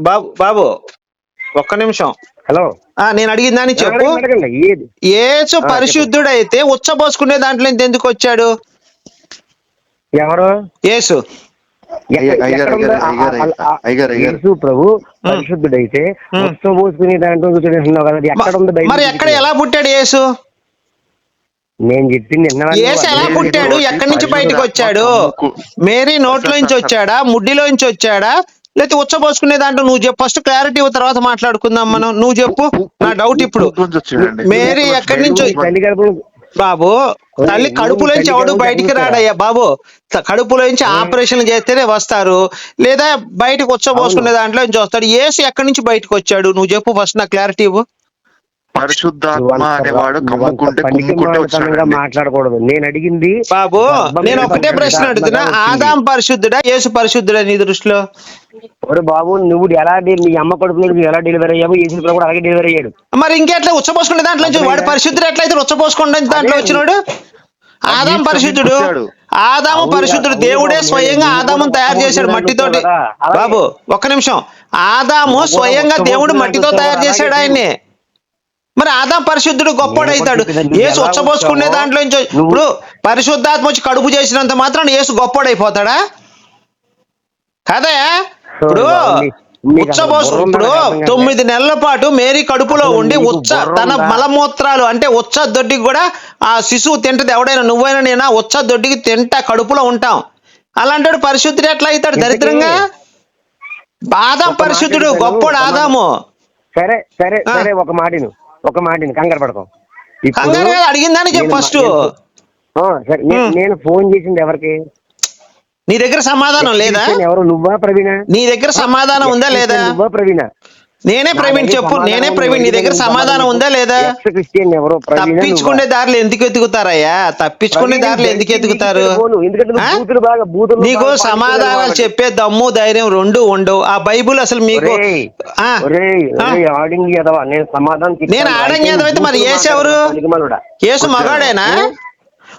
బాబు బాబు ఒక్క నిమిషం. హలో. ఆ నేను అడిగిందని చెప్పు. అడగండి ఏది? ఏసు చెప్పు. పరిశుద్ధుడైతే ఉచ్చబోసుకునే దాంట్లో ఎందుకు వచ్చాడు? ఎవరు? యేసు ప్రభు పరిశుద్ధుడైతే దాంట్లో కదా? మరి ఎక్కడ ఎలా పుట్టాడు యేసు నేను చెప్పింది యేసు ఎలా? పుట్టాడు? ఎక్కడి నుంచి బయటకు వచ్చాడు? మేరీ నోట్లో నుంచి వచ్చాడా? ముడ్డిలో నుంచి వచ్చాడా? లేకపోతే ఉచ్చబోసుకునే దాంట్లో నువ్వు చెప్పు. ఫస్ట్ క్లారిటీ తర్వాత మాట్లాడుకుందాం మనం. నువ్వు చెప్పు. నా డౌట్ ఇప్పుడు. మేరీ ఎక్కడి నుంచి బాబు తల్లి కడుపులోంచి ఎవడు బయటికి రాడయ్యా బాబు? కడుపులోంచి ఆపరేషన్ చేస్తేనే వస్తారు. లేదా బయటకు వచ్చబోసుకునే దాంట్లో నుంచి వస్తాడు. ఏసు ఎక్కడి నుంచి బయటకు వచ్చాడు? నువ్వు చెప్పు ఫస్ట్ నా క్లారిటీ ఇవ్వు. పరిశుద్ధాత్మ అనేవాడు నువ్వు కమ్ముకుంటే కుమ్ముకుంటే వచ్చాడండి. మాట్లాడకూడదు. నేను అడిగింది బాబు నేను ఒకటే ప్రశ్న అడుగుతున్నా. ఆదాం పరిశుద్ధుడా యేసు పరిశుద్ధుడా నీ దృష్టిలో? ఒరే బాబు నువ్వు ఎలా నీ అమ్మ కడుపు నుంచి ఎలా డెలివరీ అయ్యావు? యేసు కూడా అలాగే డెలివరీ అయ్యాడు. మరి ఇంకెట్లా? ఉచ్చపోసుకునే దాంట్లో వాడు పరిశుద్ధుడు ఎట్లయితే ఉచ్చపోసుకునే దాంట్లో. వచ్చినాడు? ఆదాం పరిశుద్ధుడు. ఆదాము పరిశుద్ధుడు దేవుడే స్వయంగా నేను ఆదామును తయారు చేశాడు మట్టితోటి. బాబు ఒక్క నిమిషం. ఆదాము స్వయంగా దేవుడు మట్టితో తయారు చేశాడు ఆయన్ని. మరి ఆదాం పరిశుద్ధుడు గొప్పడు అవుతాడు. నేను కూడా ఏసు ఉచ్చబోసుకునే దాంట్లో నుంచి ఇప్పుడు పరిశుద్ధాత్మ వచ్చి కడుపు చేసినంత మాత్రం ఏసు గొప్పడైపోతాడా? కదా ఇప్పుడు ఉచ్చబోసు ఇప్పుడు. తొమ్మిది నెలల పాటు మేరీ కడుపులో ఉండి ఉచ్చ తన? మలమూత్రాలు అంటే ఉచ్చ దొడ్డికి కూడా ఆ శిశువు తింటది. ఎవడైనా నువ్వైనా నేనా ఉచ్చ దొడ్డికి తింటా కడుపులో ఉంటాం. అలాంటి పరిశుద్ధుడు ఎట్లా అవుతాడు దరిద్రంగా? బాదాం పరిశుద్ధుడు గొప్పడు. ఆదాము. సరే సరే. సరే ఒక మాటిను. ఒక మాటిను కంగారు పడతాం కంగారు కదా అడిగిందని చెప్పు ఫస్ట్ సరే నేను- ఫోన్ చేసింది ఎవరికి? నీ దగ్గర సమాధానం లేదా? ఎవరు? నువ్వా ప్రవీణ? నీ దగ్గర సమాధానం ఉందా లేదా? నువ్వా ప్రవీణ? నేనే ప్రవీణ్ చెప్పు నేనే. ప్రవీణ్ నీ దగ్గర సమాధానం ఉందా లేదా? తప్పించుకునే దారిలో ఎందుకు ఎత్తుకుతారయ్యా? తప్పించుకునే దారిలో ఎందుకు ఎత్తుకుతారు? నీకు సమాధానాలు చెప్పే దమ్ము ధైర్యం రెండు ఉండవు. ఆ బైబుల్ అసలు మీకు నేను ఆడంగి అయితే మరి ఎవరు? పనికిమాలోడా. యేసు మగాడేనా?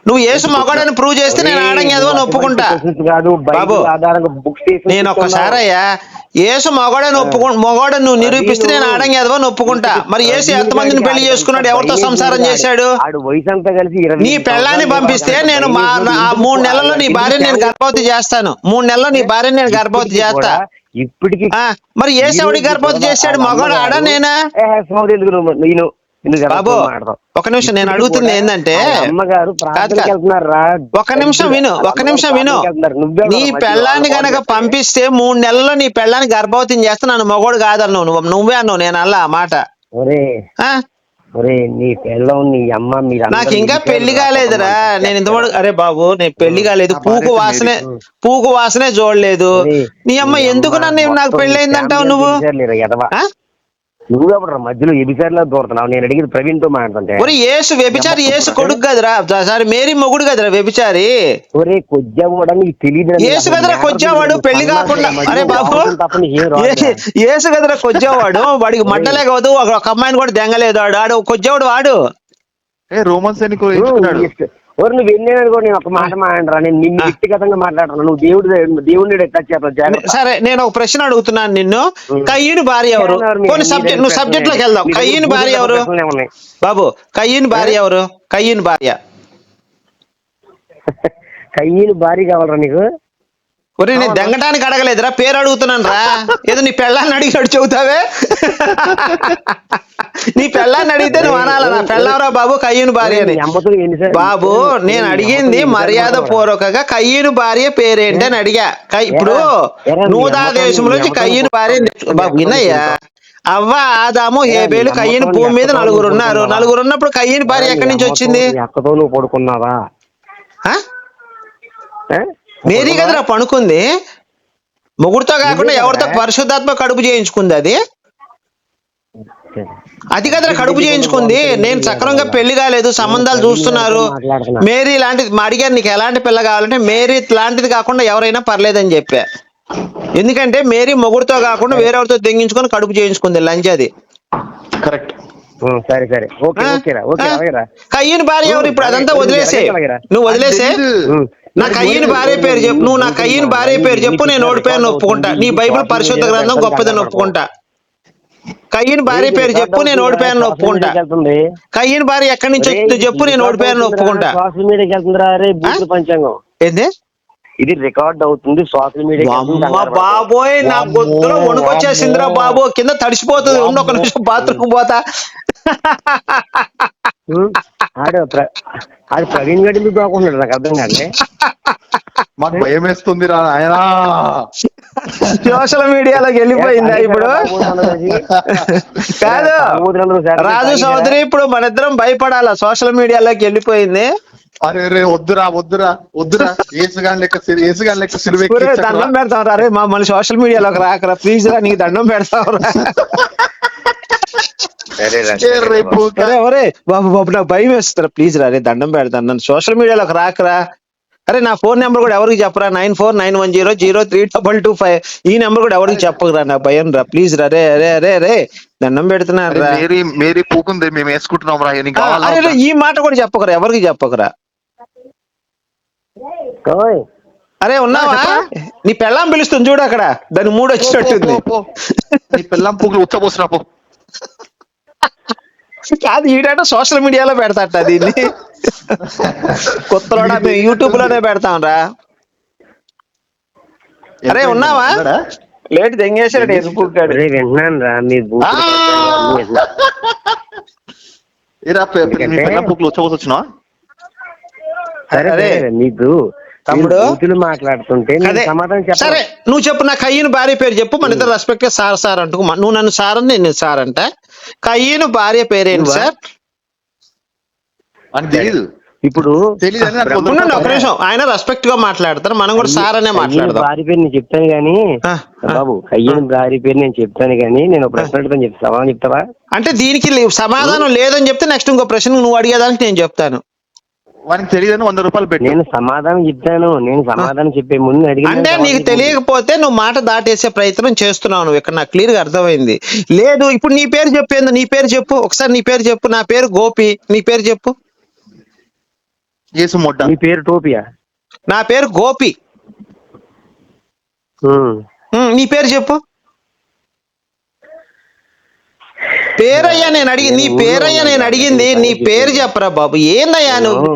నువ్వు యేసు మగాడని ప్రూవ్ చేస్తే నేను ఆడంగి నువ్వు ఒప్పుకుంటా. బాబు, నేను. ఒక్కసారి అయ్యా యేసు మగాడని ఒప్పుకు మగాడని నువ్వు నిరూపిస్తే నేను ఆడంగి ఎదవని ఒప్పుకుంటా. మరి యేసు ఎంతమందిని పెళ్ళి చేసుకున్నాడు? ఎవరితో సంసారం చేశాడు? నీ పెళ్ళాన్ని పంపిస్తే నేను మా మూడు నెలల్లో నీ భార్యని నేను గర్భవతి చేస్తాను. మూడు నెలల్లో నీ భార్యని నేను గర్భవతి చేస్తా. ఇప్పటికి మరి ఏ ఎవడి గర్భవతి చేశాడు? మగవాడు ఆడా నేనా బాబు? ఒక నిమిషం నేను అడుగుతుంది ఏంటంటే అమ్మగారు ఒక నిమిషం విను ఒక నిమిషం విను. నీ పెళ్ళాన్ని గనక పంపిస్తే మూడు నెలల్లో నీ పెళ్ళాన్ని గర్భవతిని చేస్తే నన్ను మగోడు కాదన్నావు. నువ్వు నువ్వే అన్నావు నేను అలా మాట. నాకు ఇంకా పెళ్ళి కాలేదురా నేను ఇంతవరకు అరే బాబు నేను పెళ్ళి కాలేదు. పూకు వాసనే. పూకు వాసనే చూడలేదు నీ అమ్మ ఎందుకు నన్ను నాకు మొత్తం పెళ్ళి అయిందంటావు ఫ్యామిలీ నువ్వు? నువ్వు అప్పుడు మధ్యలో ఎబిసార్లో దూరుతున్నావు? నేను అడిగింది ప్రవీణ్తో మాట్లాడుతుంటే. ఒరే యేసు వ్యభిచారి యేసు కొడుకు కదరా. సారీ మేరీ మొగుడు కదరా వ్యభిచారి. ఒరే కొజ్జా కూడా నీకు తెలియదు యేసు కదరా కొచ్చేవాడు పెళ్ళి కాకుండా. అరే బాబు. యేసు కదరా కొచ్చేవాడు వాడికి మడ్డలే కాదు ఒక అమ్మాయిని కూడా దెంగలేదు వాడు ఆడు కొచ్చేవాడు వాడు. ఏ రోమన్స్ అని ఎవరు నువ్వు వెళ్ళాను కూడా నేను ఒక మాట మాట్లాడరా నేను నిన్ను. వ్యక్తిగతంగా మాట్లాడుతున్నా నువ్వు దేవుడు దేవుడిని టచ్ జాగ్రత్త. సరే నేను ఒక ప్రశ్న అడుగుతున్నాను నిన్ను. కయ్యూని భార్య ఎవరు? కొన్ని సబ్జెక్ట్ నువ్వు సబ్జెక్ట్లోకి వెళ్దాం. కయ్యూని భార్య ఎవరు? బాబు కయ్యూని భార్య ఎవరు? కయ్యూని భార్య. కయ్యని భారీ కావాలరా నీకు? ఒరే నేను దెంగటానికి అడగలేదురా పేరు అడుగుతున్నాను రా. ఏదో నీ పెళ్ళాన్ని అడిగాడు చెబుతావే? నీ పెళ్ళాన్ని అడిగితే నువ్వు అనాల నా పెళ్ళవరా బాబు కయ్యూని భార్య అని. బాబు నేను అడిగింది మర్యాద? పూర్వకంగా కయ్యూని భార్య పేరేంటి అని అడిగా. కై- ఇప్పుడు నూదా దేశంలోంచి కయ్యూని భార్య బాబు విన్నయ్యా అవ్వ ఆదాము నీ కయ్యూని భూమి మీద నలుగురు ఉన్నారు? నలుగురు ఉన్నప్పుడు కయ్యూని భార్య ఎక్కడి నుంచి వచ్చింది? నీ అక్కతో నువ్వు పడుకున్నావా? మేరీ కదరా పనుకుంది మొగుడుతో కాకుండా ఎవరితో? పరిశుద్ధాత్మ కడుపు చేయించుకుంది అది అది కదరా కడుపు చేయించుకుంది నేను సక్రమంగా పెళ్ళి కాలేదు సంబంధాలు చూస్తున్నారు మేరీ లాంటిది మా అడిగారు నీకు ఎలాంటి పిల్ల కావాలంటే మేరీ లాంటిది కాకుండా ఎవరైనా పర్లేదని చెప్పా ఎందుకంటే మేరీ మొగుడుతో కాకుండా వేరెవరితో తెంగించుకొని కడుపు చేయించుకుంది లంచ్ అది కరెక్ట్ సరే సరే ఓకే? ఓకేరా ఓకే కయ్యని భార్య ఎవరు ఇప్పుడు అదంతా వదిలేసే నువ్వు వదిలేసే. నా కయ్యని భార్య పేరు చెప్పు. నువ్వు నా కయ్యని భార్య పేరు చెప్పు నేను ఓడిపోయాను ఒప్పుకుంటా నీ బైబిల్ పరిశుద్ధ గ్రంథం గొప్పదని ఒప్పుకుంటా. కయ్యని భార్య పేరు చెప్పు నేను ఓడిపోయాను ఒప్పుకుంటా కయ్యని భార్య ఎక్కడి నుంచి వచ్చిందో చెప్పు నేను ఓడిపోయాను ఒప్పుకుంటా సోషల్ మీడియాకి పంచాంగం. ఏంది? ఇది రికార్డ్ అవుతుంది సోషల్ మీడియా బాబోయ్ నా గొంతులో వణుకొచ్చేసిందిరా బాబు. కింద తడిసిపోతుంది. ఉండు ఒక నిమిషం బాత్రూమ్ పోతా. ఆడు ఆడు ప్రవీణ్ గడి ఎందుకు కాకుండా నాకు అర్థం కాదు మాకు భయం వేస్తుంది రా ఆయన సోషల్ మీడియాలోకి వెళ్ళిపోయిందా ఇప్పుడు కాదు రాజు చౌదరి ఇప్పుడు మన ఇద్దరం భయపడాలా సోషల్ మీడియాలోకి వెళ్ళిపోయింది అరే రే వద్దురా వద్దురా వద్దురా ఏసుగాని లెక్క సిరి- ఏసుగాని లెక్క సిలువ. దండం పెడతాం రా రే మమ్మల్ని సోషల్ మీడియాలోకి రాకరా ప్లీజ్ రా నీకు దండం పెడతాం రా ఏ రేపు అరే బాబు బాబు నాకు భయం వేస్తారా ప్లీజ్ రా రే దండం పెడతాను నన్ను సోషల్ మీడియాలోకి రాకరా. అరే నా ఫోన్ నెంబర్ కూడా ఎవరికి చెప్పరా? Nine four nine one zero zero three double two five. ఈ నెంబర్ కూడా ఎవరికి చెప్పకురా? నా భయం రా ప్లీజ్ రా రే దండం పెడుతున్నారు అరే రా. మేరీ మేరీ పూకుంది మేము వేసుకుంటున్నాం రా నీకు ఆ, కావాలా అరే రే, వద్దా? ఈ మాట కూడా చెప్పకురా ఎవరికి చెప్పకురా? ఓయ్. అరే ఉన్నావా? నీ పెళ్ళాం పిలుస్తుంది చూడు అక్కడ దాని మూడు వచ్చినట్టుంది. నీ పిల్లం పూకులు పో. కాదు ఈడంటే సోషల్ మీడియాలో పెడతాట దీన్ని కొత్తలోడా మేము యూట్యూబ్లోనే పెడతాం రా అరే, ఉన్నావా? లేట్ ఎదుపుకాడు అరే వింటున్నాను రా మీ బూతుల ఆ! పంచాంగం. ఏరా పె- నీ ఎందుకంటే- పిల్లం పూకులు ఉచ్చబోసి వచ్చినావా సరే అరే, మీకు తమ్ముడు. మాట్లాడుతుంటే సమాధానం సరే నువ్వు చెప్పు నా కయ్యను భార్య పేరు చెప్పు. మన ఇద్దరు రెస్పెక్ట్ సార్ సార్ అంటూ మ- నువ్వు నన్ను సార్ అని నేను సార్ అంట. కయ్యను భార్య పేరేంటి? సార్? అని తెలియదు ఇప్పుడు ఒక నిమిషం. ఆయన రెస్పెక్ట్గా మాట్లాడతారు. మనం కూడా సార్ అనే మాట్లాడదాం. భార్య పేరు నేను చెప్తాను గానీ. బాబు కయ్యని భార్య పేరు నేను చెప్తాను గానీ నేను ఒక ప్రశ్న అడుగుతాను చెప్తా సమాధానం చెప్తావా? అంటే దీనికి సమాధానం లేదని చెప్తే నెక్స్ట్ ఇంకో ప్రశ్న నువ్వు అడిగేదానికి నేను చెప్తాను. వానికి తెలియదని వంద రూపాయలు పెట్టు. నేను సమాధానం చెప్తాను. నేను సమాధానం చెప్పే ముందు అడిగి అంటే నీకు తెలియకపోతే నువ్వు మాట దాటేసే ప్రయత్నం చేస్తున్నావు నువ్వు. ఇక్కడ నాకు క్లియర్గా అర్థమైంది. లేదు ఇప్పుడు నీ పేరు చెప్పేందు నీ పేరు చెప్పు. ఒకసారి నీ పేరు చెప్పు. నా పేరు గోపి. నీ పేరు చెప్పు. నీ పేరు టోపియా? నా పేరు గోపి. నీ పేరు చెప్పు. పేరయ్యా నేను అడిగి నీ పేరయ్యా నేను అడిగింది నీ పేరు చెప్పరా బాబు? ఏందయ్యా నువ్వు?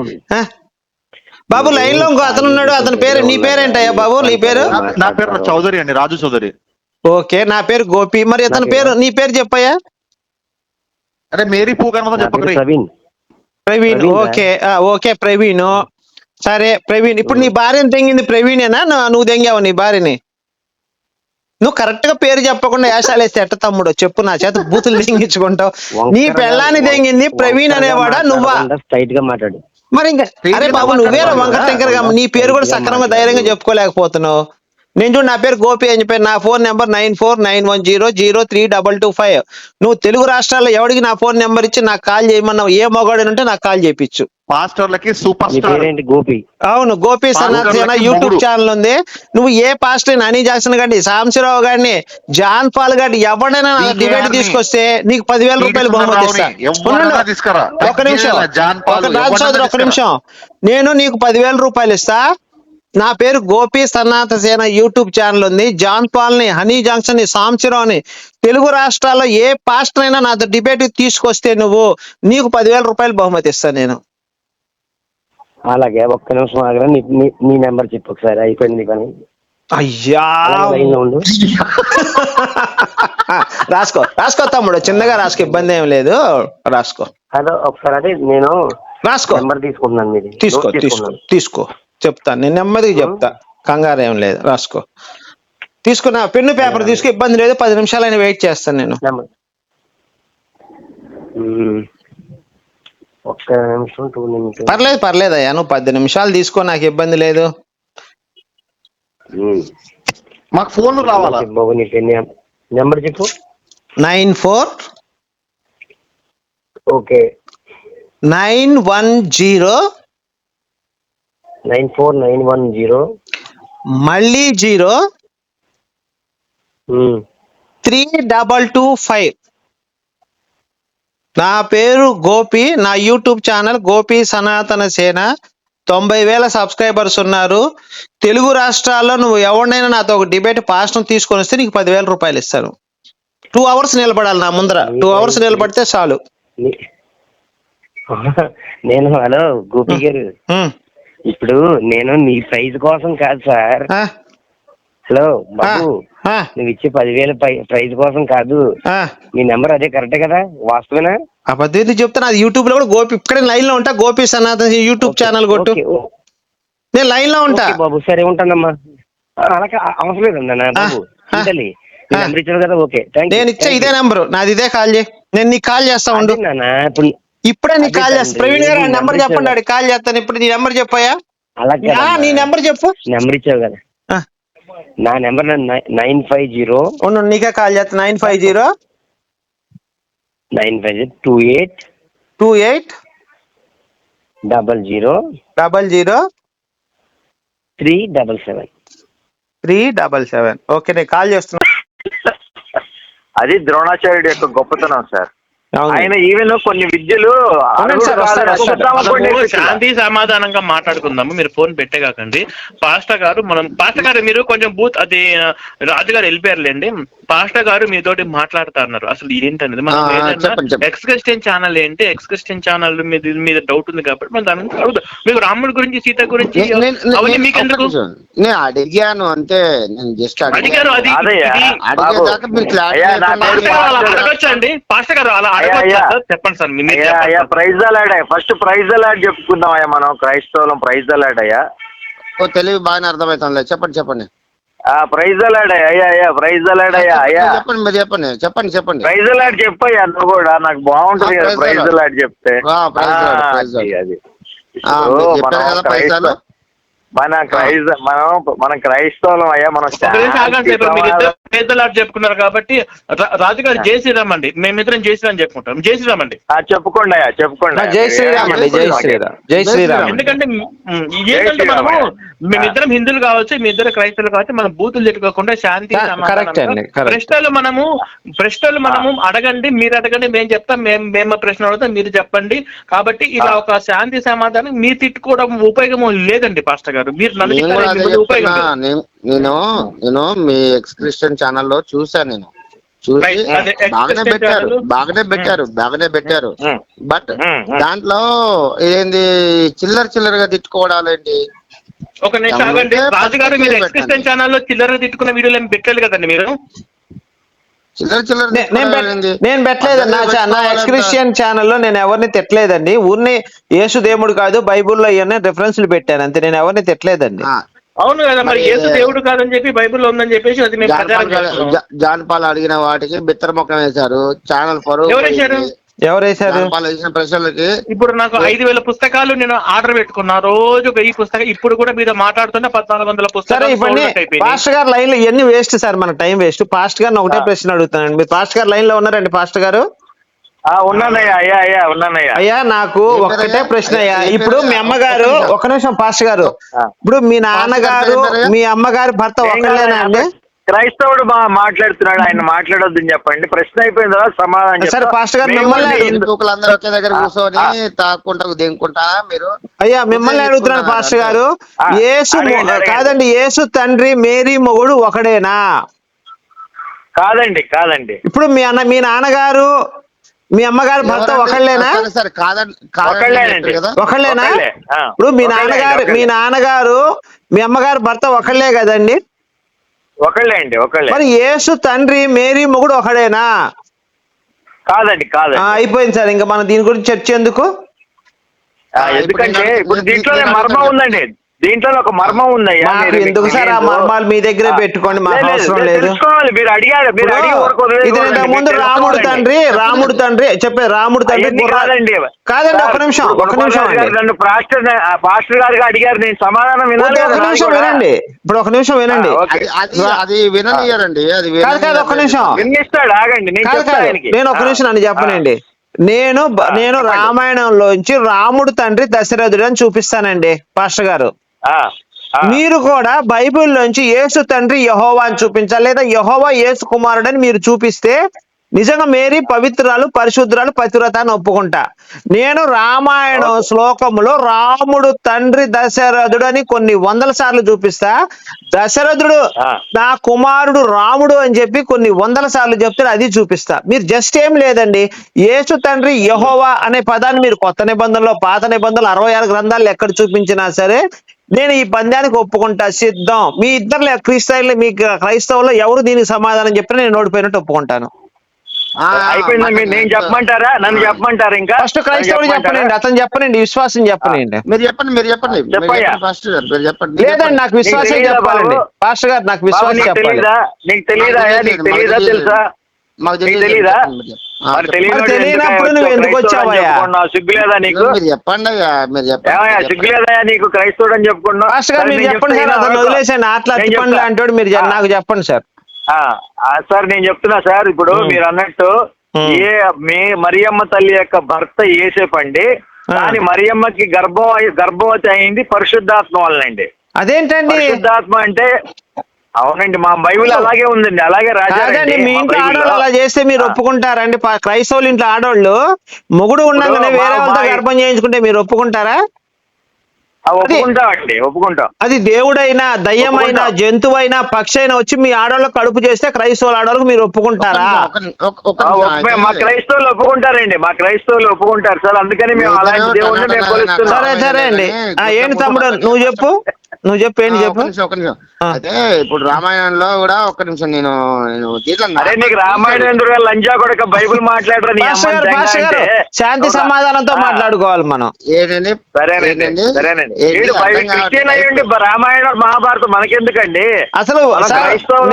బాబు లైన్లో ఇంకో అతను ఉన్నాడు అతని పేరు నీ పేరేంటయ్యా బాబు? నీ పేరు? నా- పేరు చౌదరి అండి రాజు చౌదరి. ఓకే నా పేరు గోపి. మరి అతని పేరు నీ పేరు చెప్పయ్యా? అరే మేరీ మొత్తం చెప్పకరి ప్రవీణ్ ప్రవీణ్ ఓకే ఆ, ఓకే ప్రవీణ్. సరే ప్రవీణ్ ఇప్పుడు నీ భార్యను తెంగింది ప్రవీణేనా? నువ్వు- నువ్వు తెంగావు నీ భార్యని? నువ్వు కరెక్ట్గా పేరు చెప్పకుండా యాసాలు వేస్తే ఎట్ట తమ్ముడు? చెప్పు నా చేత బూతులు తెంగించుకుంటావు నీ పెళ్ళాన్ని తెంగింది ప్రవీణ్ అనేవాడా నువ్వా? స్ట్రైట్గా మాట్లాడు. మరి ఇంకా అరే బాబు నువ్వేరా వంకర టెంకరగా నీ పేరు కూడా సక్రమంగా ధైర్యంగా చెప్పుకోలేకపోతున్నావు? నేను చూడు నా పేరు గోపి అని చెప్పి నా phone number nine four nine one zero zero three double two five. నువ్వు తెలుగు రాష్ట్రాల్లో ఎవడికి నా ఫోన్ నెంబర్ ఇచ్చి నాకు కాల్ చేయమన్నావు? ఏ మొగాడు ఉంటే నాకు కాల్ చేయించు పాస్టర్లకి సూపర్ స్టార్. గోపి? అవును గోపి సనాతన యూట్యూబ్. ఛానల్ ఉంది. నువ్వు ఏ పాస్టర్ హనీ జాక్సన్ గారిని సాంశరావు గారిని జాన్ పాల్ గారిని ఎవడైనా డిబేట్? తీసుకొస్తే నీకు పదివేల రూపాయలు బహుమతి ఇస్తా. ఒక నిమిషం. జాన్ పాల్ ఒక. నిమిషం. నేను నీకు పదివేల రూపాయలు ఇస్తా. నా పేరు గోపి సన్నాత సేన యూట్యూబ్ ఛానల్ ఉంది. జాన్ పాల్ని హనీ జాన్సన్ని సాంశరావు ని తెలుగు రాష్ట్రాల్లో ఏ పాస్టర్ అయినా నాతో డిబేట్ తీసుకొస్తే నువ్వు నీకు పదివేల రూపాయలు బహుమతి ఇస్తా నేను. అలాగే ఒక్క నిమిషం ఆగరా. నీ నెంబర్ చెప్పు ఒకసారి. అయిపోయింది నీ పని. అయ్యా! రాసుకో రాసుకో తమ్ముడు. చిన్నగా రాసుకో ఇబ్బంది ఏం లేదు. రాసుకో. హలో ఒకసారి అదే నేను రాసుకో. నెంబర్ తీసుకుంటున్నాను తీసుకో తీసుకో. తీసుకో. చెప్తాను నేను నెమ్మదిగా చెప్తా. కంగారు ఏం లేదు. రాసుకో. తీసుకున్నా పెన్ను పేపర్ తీసుకో ఇబ్బంది లేదు. పది నిమిషాలు అయినా వెయిట్ చేస్తాను నేను. ఒక్క నిమిషం టూ నిమిషం. పర్లేదు పర్లేదు అయ్యా. నువ్వు పది నిమిషాలు తీసుకో నాకు ఇబ్బంది లేదు. మాకు ఫోన్లు రావాలా? బాబు నెంబర్ చెప్పు. Nine four okay. Nine one zero nine four nine one zero. మళ్ళీ zero. Three double two five. నా పేరు గోపి. నా యూట్యూబ్ ఛానల్ గోపి సనాతన సేన. తొంభై వేల సబ్స్క్రైబర్స్ ఉన్నారు. తెలుగు రాష్ట్రాల్లో నువ్వు ఎవరినైనా నాతో ఒక డిబేట్ పాస్టం తీసుకొని వస్తే నీకు పదివేల రూపాయలు ఇస్తాను టూ అవర్స్ నిలబడాలి నా ముందర. టూ అవర్స్ నిలబడితే చాలు. నేను హలో గోపి గారు. ఇప్పుడు నేను నీ ప్రైజ్ కోసం కాదు సార్. ఆ, హలో ఆ, బాబు. ఆ, నువ్వు ఇచ్చే పదివేల ప్రైజ్ కోసం కాదు. ఆ. నీ నెంబర్ అదే కరెక్టే కదా వాస్తవేనా? అబద్ధం ఎందుకు చెప్తాను అది యూట్యూబ్లో కూడా గోపి ఇక్కడే లైన్లో ఉంటా గోపి సనాతన యూట్యూబ్ ఛానల్ కొట్టు. నేను లైన్లో ఉంటా బాబు సరే ఉంటానమ్మా. ఆ, అలా అవసరం లేదన్నా నా బాబు. ఆ, ఆ. నెంబర్ ఇచ్చావు కదా ఓకే నేను ఇచ్చే ఇదే నెంబరు నాది ఇదే కాల్ చేయి. నేను నీకు కాల్ చేస్తా ఉండు. నాన్న ఇప్పుడు ఇప్పుడే నీకు కాల్ చేస్తా. ప్రవీణ్ గారు ఆ నెంబర్ చెప్పండి. ఆడికి కాల్ చేస్తాను. ఇప్పుడు నీ నెంబర్ చెప్పాయా? ఆ. నీ నెంబర్ చెప్పు. నెంబర్ ఇచ్చావు కదా. ఆ, నా నెంబర్ నైన్ ఫైవ్ జీరో ఉండు నీకే కాల్ చేస్తా. Nine five zero nine five two eight two eight double zero double zero three double seven. Three double seven. Okay నేను కాల్ చేస్తున్నా. అది ద్రోణాచార్యుడు యొక్క గొప్పతనం సార్. ఆయన ఈవెన్ కొన్ని విద్యలు. శాంతి సమాధానంగా మాట్లాడుకుందాము. మీరు ఫోన్ పెట్టేగాకండి పాస్టర్ గారు మనం పాస్టర్ గారు మీరు కొంచెం బూత్ అది ఆ, రాజుగారు వెళ్ళిపోయారులేండి. పాస్టర్ గారు మీతోటి మాట్లాడుతున్నారు. అసలు ఏంటనేది? మనం. ఎక్స్ క్రిస్టియన్ ఛానల్ ఏంటి? ఎక్స్ క్రిస్టియన్ ఛానల్ మీద మీద డౌట్ ఉంది కాబట్టి మనం దాని గురించి అడుగుదాం. మీకు రాముడి గురించి సీత గురించి అవన్నీ మీకు ఎందుకు. నేను అడిగాను అంతే నేను జస్ట్ అడిగారు అది అడిగేదాకా మీరు క్లారిటీ పాస్టర్ గారు అలా చెప్పండి సార్ అయ్యా. ప్రైజ్ అలాడ్ ఫస్ట్ ప్రైజ్ అలాడ్ చెప్పుకుందాం అయ్యా మనం. క్రైస్తవులం ప్రైజ్ అలాడ్ అయ్యా. ఓ తెలివి బాగానే అర్థమవుతుంది చెప్పండి చెప్పండి. ఆ ప్రైజ్ అలాడ్ అయ్యా అయ్యా ప్రైజ్ అలాడ్ అయ్యా అయ్యా. చెప్పండి మీరు చెప్పండి చెప్పండి చెప్పండి. ప్రైజ్ అలాడ్ చెప్పయ్యా నువ్వు కూడా. నాకు బాగుంటుంది కదా ప్రైజ్. అలాడ్ చెప్తే. అది, మనం క్రైస్త- మన మనం క్రైస్తవులం అయ్యా మనం పేదలాట చెప్పుకున్నారు కాబట్టి రా- రాజుగారు జై శ్రీరామ్ అండి మేమిద్దరం జై శ్రీరామ్ చెప్పుకుంటాం. జై శ్రీరామ్ అండి ఆ, చెప్పుకోండి అయ్యా చెప్పుకోండి. జై శ్రీరామ్ అండి జై శ్రీరామ్. జై శ్రీరామ్. ఎందుకంటే మ్, ఏంటంటే మనము మేమిద్దరం హిందువులు కావచ్చు మీ ఇద్దరు క్రైస్తవులు కావచ్చు మనం బూతులు తిట్టుకోకుండా శాంతి కా- correct అండి, correct. ప్రశ్నలు మనము ప్రశ్నలు మనము అడగండి మీరు అడగండి మేము చెప్తాం మేము మేము ప్రశ్న అడుగుతాం మీరు చెప్పండి కాబట్టి ఇలా ఒక శాంతి సమాధానం మీరు తిట్టుకోవడం ఉపయోగం లేదండి పాస్టర్ గారు మీరు నేను. నేను మీ ఎక్స్ క్రిస్టియన్ ఛానల్లో చూసాను నేను చూసి బాగానే Christian పెట్టారు. బాగానే పెట్టారు బాగానే పెట్టారు ఉమ్. బట్. దాంట్లో ఏంది చిల్లర చిల్లరగా తిట్టుకోవడాలేంటి ఒక నిమిషం ఆగండి. ఉంటే రాజుగారు మీరు పక్కకి ఎక్స్క్రిస్టియన్ ఛానల్లో చిల్లర తిట్టుకున్న వీడియోలు ఏమి పెట్టలేదు కదండి మీరు? చిల్లర చిల్లర నేను పెట్టలేదు నా పద్ధతిగా చా- నా పెట్టుకోవాలంట. ఎక్స్ క్రిస్టియన్ ఛానల్లో నేను ఎవరిని తిట్టలేదండి. ఊరిని యేసు దేవుడు కాదు బైబుల్లో ఇవన్నీ రిఫరెన్స్లు పెట్టాను అంతే. నేను ఎవరిని తిట్టలేదండి. అవును కదా మరి యేసు దేవుడు కాదని చెప్పి బైబిల్లో ఉందని చెప్పేసి అది జాన్ పాల్ అడిగిన వాటికి బిత్తర మొక్కం వేశారు. ఛానల్ ఎవరు వేశారు? పోయింది. ఎవరు వేశారు జాన్ పాల్ వేసిన ప్రశ్నలకి ఇప్పుడు నాకు ఐదు వేల పుస్తకాలు నేను ఆర్డర్ పెట్టుకున్నా రోజు వెయ్యి పుస్తకాలు ఇప్పుడు కూడా మీద మాట్లాడుతున్న పద్నాలుగు వందల సరే పుస్తకాలు. పాస్టర్ గారు లైన్లో ఇవన్నీ వేస్ట్ సార్ మన టైం వేస్ట్ పాస్ట్ గారిని ఒకటే ప్రశ్న అడుగుతానండి మీరు పాస్ట్ గారు లైన్లో ఉన్నారండి పాస్ట్ గారు అయ్యా అయ్యా ఉన్నానయ్యా అయ్యా నాకు ఒక్కటే? ప్రశ్న అయ్యా ఇప్పుడు మీ? అమ్మగారు ఒక్క నిమిషం. ఒక నిమిషం పాస్ట్ గారు. ఇప్పుడు మీ నాన్నగారు? మీ అమ్మగారి భర్త ఒకళ్ళేనా అండి క్రైస్తవుడు మా మాట్లాడుతున్నాడు ఆయన మాట్లాడొద్దని చెప్పండి ప్రశ్న అయిపోయిన తర్వాత సమాధానం సరే. పాస్టర్ గారు మేము మిమ్మల్ని అందరూ ఒకే దగ్గర కూర్చొని. తాకుంటా దింకుంటా మీరు అయ్యా మిమ్మల్ని అడుగుతున్నాను పాస్టర్ గారు యేసు. కాదండి యేసు తండ్రి మేరీ మొగుడు ఒకడేనా కాదండి కాదండి ఇప్పుడు మీ అన్న మీ నాన్నగారు మీ అమ్మగారు భర్త? ఒకళ్ళేనా ఒకళ్ళేనా. ఇప్పుడు మీ నాన్నగారు మీ. నాన్నగారు మీ అమ్మగారు భర్త ఒకళ్ళే కదండి ఒకళ్ళే అండి ఒకళ్ళే. మరి యేసు తండ్రి మేరీ మొగుడు ఒకడేనా? కాదండి ఆ, కాదండి అయిపోయింది సార్ ఇంకా మనం దీని గురించి చర్చ ఎందుకు? ఎందుకంటే ఇప్పుడు దీంట్లోనే మర్మం ఉందండి. దీంట్లో ఒక మర్మం ఉందయ్యా ఎందుకు సార్ ఆ మీరు- మర్మాలు మీ దగ్గరే పెట్టుకోండి మాకు లేదు, అవసరం లేదు, మీరు అడిగారు మీరు ఇది ముందు రాముడు. తండ్రి రాముడు తండ్రి చెప్పే రాముడు తండ్రి కాదండి కాదండి ఒక నిమిషం ఒక నిమిషం నన్ను పాస్టర్ ఆ పాస్టర్ గారు అడిగారు నేను సమాధానం వినాలి ఒక నిమిషం. వినండి ఇప్పుడు ఒక నిమిషం వినండి. అది అది అది విననీయరండి అది కాదు, కాదు, ఒక్క నిమిషం. వినిస్తాడు ఆగండి నేను ఒక నిమిషం నన్ను చెప్పనండి నేను నేను. రామాయణంలోంచి రాముడు తండ్రి దశరథుడు అని చూపిస్తానండి పాస్టర్ గారు. మీరు కూడా బైబిల్ నుంచి యేసు తండ్రి యహోవా అని చూపించాలి లేదా యహోవా యేసు కుమారుడు అని మీరు చూపిస్తే నిజంగా మేరీ పవిత్రాలు పరిశుద్ధరాలు అని ఒప్పుకుంటా. నేను రామాయణం శ్లోకములో రాముడు తండ్రి దశరథుడు అని కొన్ని వందల సార్లు చూపిస్తా. దశరథుడు. నా కుమారుడు రాముడు అని చెప్పి కొన్ని వందల సార్లు చెప్తాడు అది చూపిస్తా. మీరు జస్ట్ ఏం లేదండి యేసు తండ్రి యహోవా అనే పదాన్ని మీరు కొత్త నిబంధనలో పాత నిబంధనలు అరవై ఆరు గ్రంథాలు ఎక్కడ చూపించినా సరే నేను ఈ పందానికి ఒప్పుకుంటా సిద్ధం. మీ ఇద్దరు క్రైస్తవులు మీ క్రైస్తవుల్లో ఎవరు దీనికి సమాధానం చెప్పినా నేను ఓడిపోయినట్టు ఒప్పుకుంటాను. అయిపోయిందా మీరు నేను చెప్పమంటారా నన్ను చెప్పమంటారా ఇంకా ఫస్ట్ క్రైస్తవుడు? చెప్పనండి అతను చెప్పనండి విశ్వాసం చెప్పనండి మీరు చెప్పండి మీరు చెప్పండి. చెప్పండి ఫస్ట్ మీరు చెప్పండి లేదండి నాకు విశ్వాసం చెప్పాలండి? పాస్టర్ గారు నాకు విశ్వాసం నీకు చెప్పాలి తెలీదా నీకు తెలీదా తెలుసా మాకు నీకు తెలియదు చెప్పండి చెప్పండి. తెలియనప్పుడు ఎందుకు నువ్వు ఎందుకు క్రైస్తవుడు అని వచ్చావయ్యా? చెప్పుకున్నావు? సిగ్గులేదా నీకు మీరు చెప్పండి మీరు చెప్పండి చెప్పండి. సిగ్గులేదా నీకు క్రైస్తవుడు అని చెప్పుకున్నావు మీరు చెప్పండి సార్ అతను. వదిలేసాను అట్లా చెప్తా. అంటాడు మీరు. నాకు చెప్పండి సార్ సార్ నేను చెప్తున్నా సార్ ఇప్పుడు. మీరు అన్నట్టు. ఏ మీ మరియమ్మ తల్లి యొక్క భర్త ఏసేపండి. కానీ మరియమ్మకి గర్భం గర్భవతి అయింది పరిశుద్ధాత్మ వల్లనండి అదేంటండి పరిశుద్ధాత్మ అంటే అవునండి మా బైబిల్ అలాగే ఉందండి అలాగే రాజారండి మీ ఇంట్లో. ఆడవాళ్ళు అలా చేస్తే మీరు. ఒప్పుకుంటారండి క్రైస్తవులు ఇంట్లో ఆడవాళ్ళు మొగుడు ఉండగానే వేరే వాళ్ళతో గర్భం చేయించుకుంటే మీరు ఒప్పుకుంటారా ఒప్పుకుంటామండి ఒప్పుకుంటాం. అది దేవుడైనా దయ్యమైనా. జంతువైనా పక్షి అయినా వచ్చి మీ ఆడవాళ్ళకి కడుపు చేస్తే క్రైస్తవుల ఆడవాళ్ళకి మీరు ఒప్పుకుంటారా? మా క్రైస్తవులు ఒప్పుకుంటారండి మా క్రైస్తవులు ఒప్పుకుంటారు. సార్ అందుకని మేము అలాంటి దేవుడు దేవుడిని మేము సరే సరే అండి. ఆ, ఏంటి తమ్ముడు? నువ్వు చెప్పు. నువ్వు చెప్పు ఏంటి చెప్పు? ఒక్క నిమిషం. అయితే ఇప్పుడు రామాయణంలో కూడా ఒక్క నిమిషం నేను అరే నీకు రామాయణం లంజా కొడక బైబిల్ మాట్లాడరా? శాంతి? సమాధానంతో మాట్లాడుకోవాలి మనం. ఏంటండి? సరేనండి? సరేనండి. రామాయణం మహాభారతం మనకెందుకండి? అసలు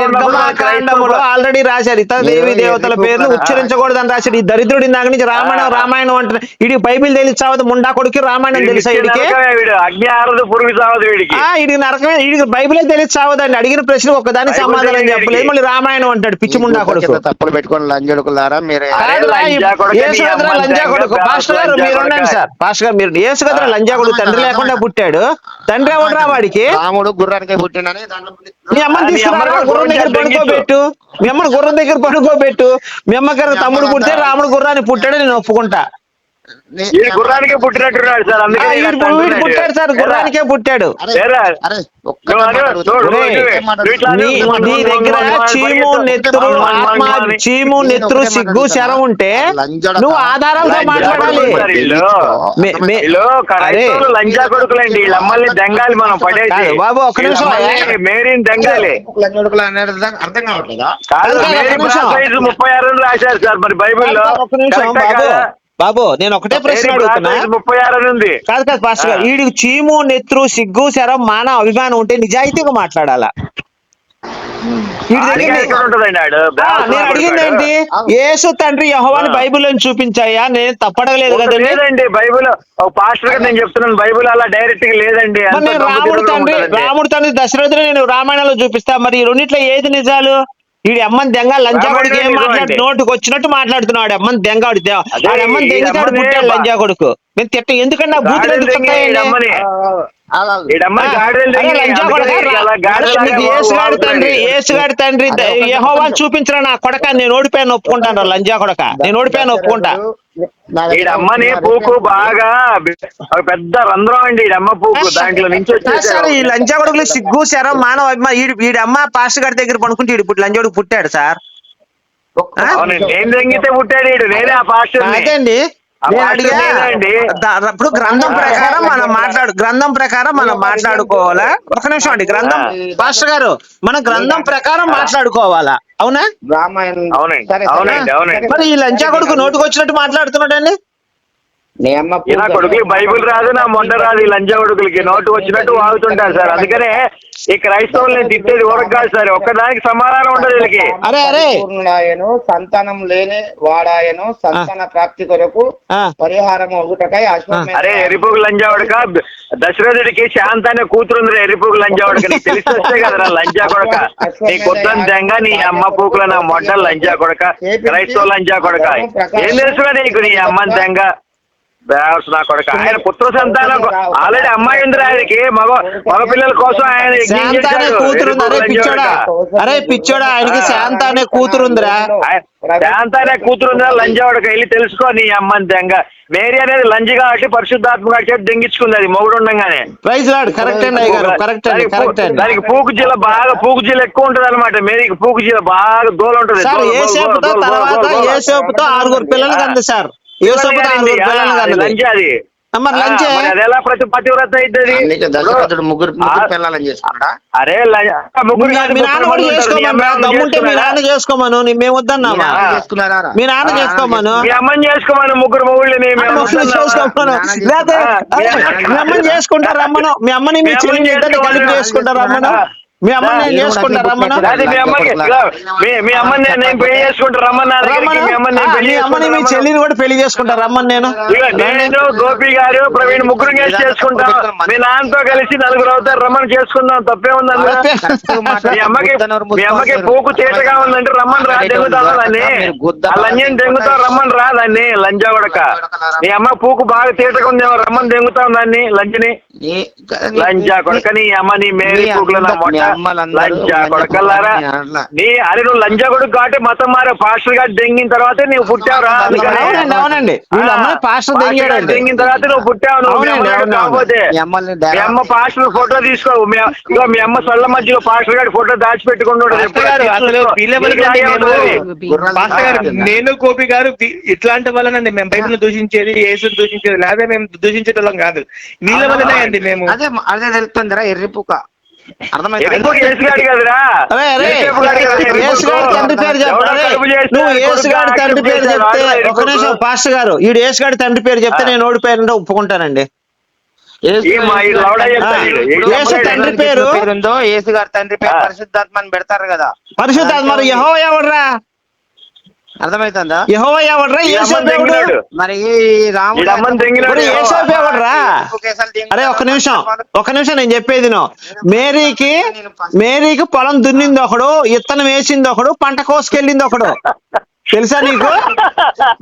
నిర్గమాకాండములో ఆల్రెడీ రాశారు. ఇతర దేవి దేవతల పేర్లు కదా? ఉచ్చరించకూడదని రాశాడు ఈ దరిద్రుడి దాని నుంచి రామాయణం. రామాయణం అంటే ఇది బైబిల్ తెలిసావదు ముండా కొడుకు రామాయణం తెలుసా వీడికి అగ్ని ఆరదు పురుగు చావదు వీడికి. ఇది నరకమే ఇది బైబిలే తెలిసావదండి అడిగిన ప్రశ్న ఒకదానికి సమాధానం తెలియదు చెప్పలేదు. మళ్ళీ రామాయణం అంటాడు పిచ్చి ఈ ముండా గుడ్డ కొడుకు కింద తప్పులు పెట్టుకొని లంజడుకులారా మీరు లంజా కొడుకు, పాస్టర్ గారు మీరు ఉండండి. సార్. పాస్టర్ గారు మీరు యేసుగద్ర ఆ. లంజా కొడుకు తండ్రి లేకుండా పుట్టాడు. తండ్రి ఎవడరా వాడికి? రాముడు గుర్రానికే పుట్టిండని దాంట్లో మీ అమ్మని తీసుకురా గుర్రం దగ్గర పడుకోబెట్టు మీ అమ్మని గుర్రం దగ్గర పడుకోబెట్టు మీ అమ్మగారు తమ్ముడు పుడితే రాముడు గుర్రాన్ని పుట్టాడు నేను ఒప్పుకుంటా. గుర్రానికి పుట్టినట్టున్నాడు సార్ అందుకే పుట్టాడు సార్ గుర్రానికే పుట్టాడు. నీ దగ్గర చీము. నెత్తురు మన్ చీము నెత్తురు సిగ్గు శరం ఉంటే. నువ్వు ఆధారాలతో లంజా మాట్లాడాలి. లంజా కొడుకులండి అమ్మల్ని దెంగాలి మనం పడేసి. బాబు, ఒక్క వీళ్ళ నిమిషం. మేరీని దెంగాలి. అర్థం కావట్లేదా? ముప్పై ఆరు రాశారు సార్ మరి బైబిల్లో. ఒక్క నిమిషం కరెక్టా బాబు నేను ఒకటే ప్రశ్న అడుగుతున్నా. ముప్పై ఆరు అని ఉంది. కాదు కాదు పాస్టర్ గారు ఆ. వీడికి చీము నెత్తురు సిగ్గు శరం మానవ అభిమానం ఉంటే నిజాయితీగా మాట్లాడాలా? వీడి నేను అడిగింది ఏంటి? యేసు తండ్రి యహోవాని ఆ. బైబిల్లో చూపించాయా? నేను తప్పడగలేదు ఒకటి కదండి. లేదండి బైబిల్. పాస్టర్గా నేను చెప్తున్నాను బైబిల్ అలా డైరెక్ట్గా లేదండి నేను రాముడు తండ్రి. రాముడు తండ్రి దశరథుని నేను రామాయణంలో చూపిస్తా. మరి ఈ రెండిట్లో ఏది నిజాలు? వీడి అమ్మని దెంగ లంజాకొడుకు ఏం మాట్లాడు? నోటుకు వచ్చినట్టు మాట్లాడుతున్నాడు అమ్మని దెంగాడు ఈ దెంగితాడు పుట్టాడు బా- లంజా కొడుకు. నేను తిట్ట. ఎందుకంటే ఆ బూతులు ఎందుకు వాగుతున్నాడు. తండ్రి యేసుగాడి తండ్రి నా కొడక నేను ఓడిపోయాను ఒప్పుకుంటాను లంజా కొడక. నేను ఓడిపోయాను ఒప్పుకుంటా. ఈడమ్మని పూకు బాగా పెద్ద రంధ్రం అండి ఈడమ్మ పూకు. దాంట్లో నుంచి సార్ ఈ లంజా కొడుకులు సిగ్గు శరం మానవ అభిమానం వీడి వీడి అమ్మ పాస్టర్ గారి దగ్గర పడుకుంటే వీడు ఇప్పుడు లంజోడు పుట్టాడు సార్. నేను దెంగితే పుట్టాడు నేనే ఆ పాస్టర్ అదండి? ఇప్పుడు గ్రంథం ప్రకారం మనం మాట్లాడు గ్రంథం ప్రకారం మనం మాట్లాడుకోవాలా? ఒక నిమిషం అండి గ్రంథం పాస్టర్ గారు మన గ్రంథం ప్రకారం మాట్లాడుకోవాలా? అవునా? రామాయణం. అవునండి, సరే, సరే. అవునండి, అవునండి. మరి ఈ లంచా కొడుకు నోటుకు వచ్చినట్టు మాట్లాడుతున్నాడండి? నీ కొడుకులకి బైబిల్ రాదు నా మొండ రాదు ఈ లంజా కొడుకులకి. నోటు వచ్చినట్టు వాగుతుంటారు సార్. అందుకనే ఈ క్రైస్తవుల్ని తిట్టేది ఊరకు కాదు సార్. ఒక్కదానికి సమాధానం ఉండదు వీళ్ళకి. అరే అరే. సంతానం లేని వాడాయను సంతాన ప్రాప్తి కొరకు. పరిహారం ఒకటకై అశ్వమేధ అరే ఎరిపుగు లంజా కొడక దశరథుడికి శాంత అనే కూతురుంది ఎరిపుగు లంజా కొడక నీకు తెలిసి వస్తే కదరా లంజా కొడక. నీ కుత్తం దెంగ నీ అమ్మ పూకుల నా మొడ్డ లంజా కొడక క్రైస్తవ లంజా కొడక. ఏం తెలుసుగా నీకు నీ అమ్మ దెంగ? బేవర్స్ నా కొడుక. ఆయన పుత్ర సంతానం ఆల్రెడీ అమ్మాయి ఉంది ఆయనకి. మగ మగ పిల్లల కోసం ఆయన శాంత అనే. కూతురు అరే పిచ్చోడా లంజోడక. అరే పిచ్చోడా ఆయనకి శాంత అనే కూతురు ఉందిరా. శాంత అనే కూతురు ఉందా లంజవాడక వెళ్ళి తెలుసుకో నీ అమ్మని దెంగ మేరీ అనేది లంజి కాబట్టి పరిశుద్ధాత్మ కాబట్టి దెంగించుకుంది అది మొగుడు ఉండగానే. ప్రైజ్ లాడ్ కరెక్ట్ అండి గారు కరెక్ట్ అండి దానికి కరెక్ట్ అండి. దానికి పూకు జిల్ల బాగా పూకు జిల్ల ఎక్కువ ఉంటది అనమాట మేరీకి పూకు జిల్ల బాగా దూల ఉంటది. సార్ ఏ దూల, తర్వాత. ఏ సేపుతో ఆరుగురు పిల్లలు కంది సార్. దశరథుడు ముగ్గురు పిల్లలని చేసుకున్నాడా? అరే చేసుకోమని మేము మీ వద్దన్నామా? నాన్న చేసుకున్నారా? రా? మీ నాన్న చేసుకోమను. మీ అమ్మని చేసుకోమని ముగ్గురు మొగుళ్ళని చేసుకోమను. లేకపోతే మీ అమ్మని చేసుకుంటారు రమ్మను. మీ అమ్మని మీ అమ్మని చెల్లిని ఇద్దరిని కలిపి. చేసుకుంటారు రమ్మను. మీ అమ్మని నేను రమ్మను. అది మీ అమ్మకి మీ మీ అమ్మని నేను- పెళ్ళి చేసుకుంటా రమ్మన్నా రమ్మను. మీ అమ్మని నేను పెళ్ళి అమ్మని మీ చేసుకుంటా చెల్లిని కూడా పెళ్ళి చేసుకుంటారు రమ్మని నేను. గోపి గారు ప్రవీణ్ ముగ్గురు కలిసి చేసుకుంటాం. మీ నాన్నతో కలిసి నలుగురు అవుతారు రమ్మని చేసుకుందాం తప్పే ఉంది. మీ అమ్మకి మీ అమ్మకి పూకు తీటగా ఉందంటే రమ్మని రా దెంగుతాం దాన్ని? ఆ లంజని దెంగుతాం రమ్మని రా దాన్ని లంజా కొడక. మీ అమ్మ పూకు బాగా తీటగా ఉందేమో రమ్మని దెంగుతాం దాన్ని లంజని. లంజా కొడక నీ అమ్మ నీ మేరీ పూకుల నా లంజా కొడకల్లారా. నీ అరే నువ్వు లంజా కొడుకు కాబట్టి మతం మారే. పాస్టర్ గారు దెంగిన తర్వాతే నువ్వు పుట్టావురా అందుకని. అవునండి పాస్టర్ దెంగిన తర్వాత నువ్వు పుట్టావు. కాకపోతే. మీ అమ్మ పాస్టర్ ఫోటో తీసుకో మీ ఇదిగో మీ అమ్మ సొల్ల మధ్యలో పాస్టర్ గారి ఫోటో దాచిపెట్టుకుంటాడు నేను పాస్టర్ గారు నేను గోపి గారు ఇట్లాంటి వల్లనండి మేము బైబిల్ దూషించేది యేసుని దూషించేది లేదా మేము దూషించేటోళ్ళం కాదు. వీళ్ళ వల్లనే అండి మేము. అదే అదే తెలుస్తుందిరా ఎర్రిపుక తండ్రి పేరు నువ్వు తండ్రి చెప్తే ఒక నిమిషం. పాస్టర్ గారు ఈడు యేసు గారి తండ్రి పేరు చెప్తే. నేను ఓడిపోయానంటే ఒప్పుకుంటానండి. యేసు. తండ్రి పేరు. యేసు గారి తండ్రి పేరు ఆ. పరిశుద్ధాత్మ అని పెడతారు కదా. పరిశుద్ధ మరి యహో ఎవడ్రా? అర్థమైతుందా? ఎవడ్రా? దెంగినాడు. మరి రాముడు ఎవడ్రా. అరే ఒక నిమిషం. ఒక నిమిషం నేను చెప్పేది నో మేరీకి మేరీకి పొలం దున్నింది ఒకడు ఇత్తనం వేసింది ఒకడు పంట కోసుకెళ్ళింది ఒకడు. తెలుసా నీకు?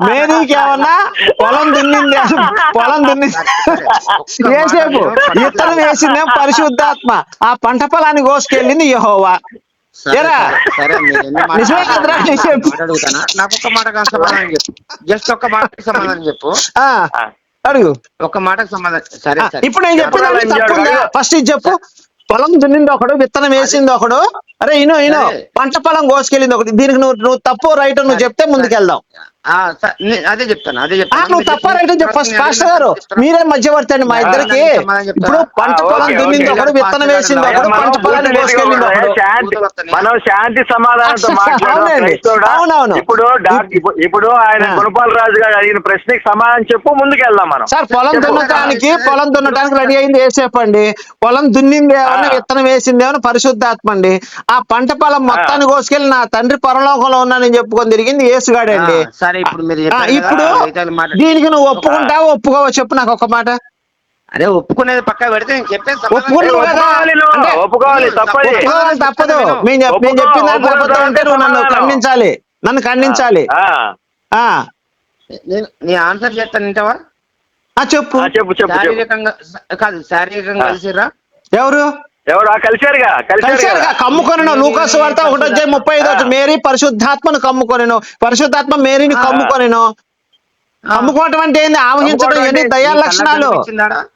మేరీకి ఏమన్నా పొలం దున్నింది పొలం దున్నింది. ఏసేపు ఇత్తనం వేసిందేం పరిశుద్ధాత్మ. ఆ పంట పొలాన్ని కోసుకెళ్ళింది యహోవా. మాట? నాకు ఒక్క మాట సమాధానం చెప్పు. జస్ట్ ఒక్క మాటకి సమాధానం చెప్పు. ఆ, అడుగు. ఒక్క మాటకు సమాధానం సరే ఇప్పుడు నేను చెప్పిన. ఫస్ట్ ఇది చెప్పు. పొలం దున్నింది ఒకడు విత్తనం వేసింది ఒకడు. అరే ఇను ఇను. పంట పొలం కోసుకెళ్ళింది ఒకటి. దీనికి నువ్వు నువ్వు తప్పు రైట్ నువ్వు చెప్తే ముందుకెళ్దాం. అదే చెప్తాను అదే చెప్తాను నువ్వు తప్ప రైట్ చెప్పు ఫస్ట్ పాస్టర్ గారు మీరే మధ్యవర్తి అండి మా ఇద్దరికి? ఇప్పుడు పంట పొలం దున్నింది. ఒకడు విత్తనం వేసింది ఒకడు మనం పంట పొలాన్ని శాంతి మనం శాంతి సమాధానంతో అవునండి. మాట్లాడాం అవునవును. ఇప్పుడు ఇప్పుడు- ఆయన. గుణపాల్ రాజు గారు అడిగిన ప్రశ్నకి సమాధానం చెప్పు ముందుకెళ్దాం మనం సార్ పొలం దున్నటానికి పొలం దున్నటానికి రెడీ అయింది ఏసేపు అండి పొలం దున్నింది ఏమన్నా. విత్తనం వేసింది ఏమన్నా పరిశుద్ధాత్మ అండి ఆ పంట పొలం మొత్తాన్ని కోసుకెళ్ళి నా తండ్రి పరలోకంలో ఉన్నానని చెప్పుకొని తిరిగింది ఏసుగాడండి సరే ఇప్పుడు మీరు ఇప్పుడు దీనికి నువ్వు ఒప్పుకుంటావా ఒప్పుకోవా చెప్పు నాకు ఒక మాట. అరే ఒప్పుకునేది పక్క పెడితే నేను చెప్పేది? ఒప్పుకోవాలి. అంటే- తప్పది. నేను చెప్పిన దాంట్లో ఒప్పుకో, అబద్ధం ఉంటే నువ్వు నన్ను. ఖండించాలి. నన్ను ఖండించాలి. ఆ, ఆ. నేను నీ ఆన్సర్ చేస్తాను వింటావా? ఆ, చెప్పు. ఆ, చెప్పు శారీరకంగా కాదు శారీరకంగా. కలిసిరా ఎవరు? ఎవడు ఆ కలిశారుగా కలిశారు కలిసారుగా కమ్ముకొనను. లూకాసు వార్త ఒకటో అధ్యాయం ముప్పై ఐదు వచ్చి మేరీ పరిశుద్ధాత్మను కమ్ముకొనెను. పరిశుద్ధాత్మ మేరీని. కమ్ముకొనెను. కమ్ముకోవటం అంటే ఏంది? ఆవహించడం ఏంటి అంటే దయా లక్షణాలు?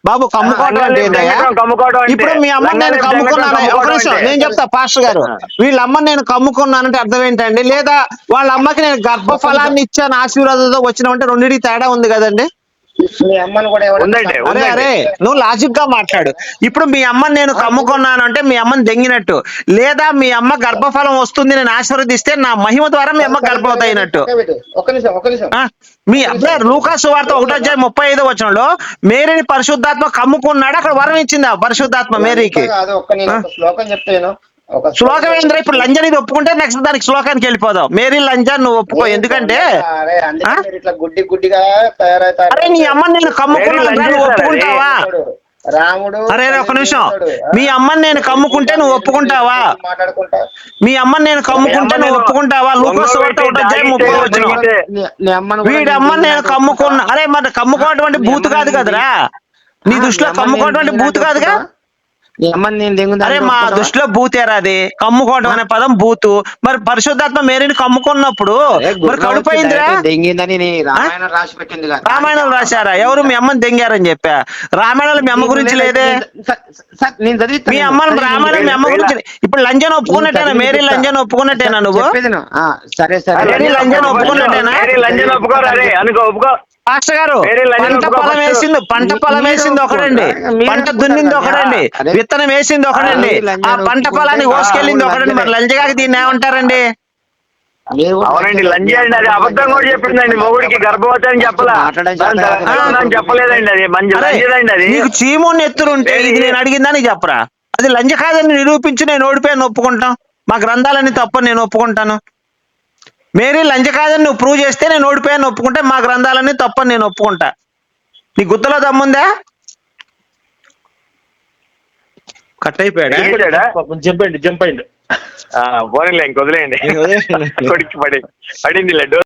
బాబు కమ్ముకోవటం అంటే ఏందయ్యా? అంటే ఇప్పుడు మీ అమ్మని నేను కమ్ముకున్నాను. ఒక నిమిషం అంటే. నేను చెప్తా పాస్టర్ గారు. వీళ్ళ అమ్మని నేను కమ్ముకున్నానంటే అర్థం ఏంటండి లేదా వాళ్ళ అమ్మకి నేను గర్భఫలాన్ని ఇచ్చాను ఆశీర్వాదంతో వచ్చినామంటే రెండింటికి తేడా ఉంది కదండి? మీ అమ్మని కూడా ఎవరు ఉందండి అరే అరే నువ్వు లాజిక్గా మాట్లాడు. ఇప్పుడు మీ అమ్మని నేను కమ్ముకున్నాను అంటే మీ అమ్మని దెంగినట్టు. లేదా మీ అమ్మ గర్భఫలం వస్తుంది నేను ఆశీర్వదిస్తే నా మహిమ ద్వారా మీ అమ్మ గర్భవతి అయినట్టు ఆ, మీ అబ్బాయి లూకాసు వార్త ఒకటో అధ్యాయం ముప్పై ఐదో వచనంలో మేరీని పరిశుద్ధాత్మ కమ్ముకున్నాడు అక్కడ వరం ఇచ్చిందా పరిశుద్ధాత్మ మేరీకి. శ్లోకం చెప్తాను శ్లోకం ఏంద్రా? ఇప్పుడు లంజని ఒప్పుకుంటే నెక్స్ట్ దానికి శ్లోకానికి వెళ్ళిపోదాం. మేరీ లంజా నువ్వు ఒప్పుకో. ఎందుకంటే గుడ్డి గుడ్డిగా అరే నీ అమ్మని నేను నువ్వు ఒప్పుకుంటావా? రాముడు అరే ఒక నిమిషం. మీ అమ్మని నేను కమ్ముకుంటే నువ్వు ఒప్పుకుంటావా? మాట్లాడుకుంటా? మీ అమ్మని నేను కమ్ముకుంటే నువ్వు ఒప్పుకుంటావా? లూకోస్ వీడి నేను అమ్మని నేను కమ్ముకున్నా అరే మరి నీ బూతు కాదు కదరా? నీ దృష్టిలో నేను బూతు కాదుగా? అరే మా దృష్టిలో బూతేరా అది? కమ్ముకోవడం అనే పదం బూతు మరి పరిశుద్ధాత్మ మేరీని కమ్ముకున్నప్పుడు మరి కడుపు అయిందిరా దెంగిందని నీ రామాయణం రాసి పెట్టింది కదా రామాయణం రాశారా? ఎవరు మీ అమ్మని దెంగారని చెప్పా? రామాయణంలో మీ అమ్మ గురించి లేదే? మీ. అమ్మని సరే, రామాయణం మీ అమ్మ గురించి ఇప్పుడు లంజన్ ఒప్పుకున్నట్టేనా? మేరీ. లంజన్ ఒప్పుకున్నట్టేనా నువ్వు? సరే సరే. లంజన్ ఒప్పుకున్నట్టేనా? లంజన్ ఒప్పుకోరు అరే అనుకో ఒప్పుకో. పాస్టర్ గారు పంట పొలం. వేసింది పంట పొలం వేసింది ఒకడండి పంట? దున్నింది ఒకడండి. విత్తనం వేసింది ఒకడండి ఆ పంట పొలాన్ని కోసుకెళ్ళింది ఒకడండి మరి లంజగాకి దీన్ని ఏమంటారండి? అవునండి లంజ అండి అది అబద్ధం కూడా చెప్పిందండి. మొగుడికి గర్భవతి అని చెప్పలా. చెప్పలేదండి అది మంచి లంజదండి అది. నీకు చీమోని ఎత్తురుంటే ఇది నేను అడిగిందని చెప్పరా? అది లంజ కాదని నిరూపించి నేను ఓడిపోయాను ఒప్పుకుంటాం. మా గ్రంథాలన్నీ తప్పని నేను ఒప్పుకుంటాను. మేరీ లంజ కాదని నువ్వు ప్రూవ్ చేస్తే నేను ఓడిపోయాను ఒప్పుకుంటే మా గ్రంథాలన్నీ తప్పని నేను ఒప్పుకుంటా. నీ గుత్తలో దమ్ముందా? కట్ అయిపోయాడా? చెప్పాడా? జంప్ అయింది ఆ, పోనీలే ఇంక వదిలేయండి. పడింది లడ్డు